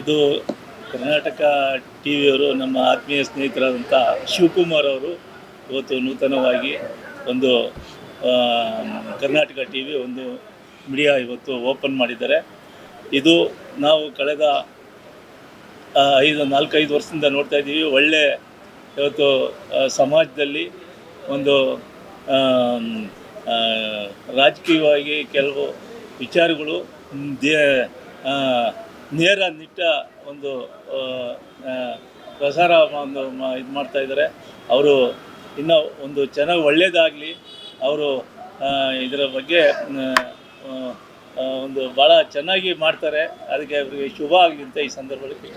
ಇದು ಕರ್ನಾಟಕ ಟಿ ವಿಯವರು ನಮ್ಮ ಆತ್ಮೀಯ ಸ್ನೇಹಿತರಾದಂಥ ಶಿವಕುಮಾರ್ ಅವರು ಇವತ್ತು ನೂತನವಾಗಿ ಒಂದು ಕರ್ನಾಟಕ ಟಿ ವಿ ಒಂದು ಮೀಡಿಯಾ ಇವತ್ತು ಓಪನ್ ಮಾಡಿದ್ದಾರೆ. ಇದು ನಾವು ಕಳೆದ ಐದು, ನಾಲ್ಕೈದು ವರ್ಷದಿಂದ ನೋಡ್ತಾ ಇದ್ದೀವಿ. ಒಳ್ಳೆ ಇವತ್ತು ಸಮಾಜದಲ್ಲಿ ಒಂದು ರಾಜಕೀಯವಾಗಿ ಕೆಲವು ವಿಚಾರಗಳು, ದೇ ನೇರ ನಿಟ್ಟ ಒಂದು ಪ್ರಸಾರ ಒಂದು ಇದು ಮಾಡ್ತಾ ಇದ್ದಾರೆ ಅವರು ಇನ್ನೂ ಒಂದು ಚೆನ್ನಾಗಿ ಒಳ್ಳೆಯದಾಗಲಿ ಅವರು ಇದರ ಬಗ್ಗೆ ಒಂದು ಭಾಳ ಚೆನ್ನಾಗಿ ಮಾಡ್ತಾರೆ. ಅದಕ್ಕೆ ಅವರಿಗೆ ಶುಭ ಆಗಲಿ ಅಂತ ಈ ಸಂದರ್ಭದಲ್ಲಿ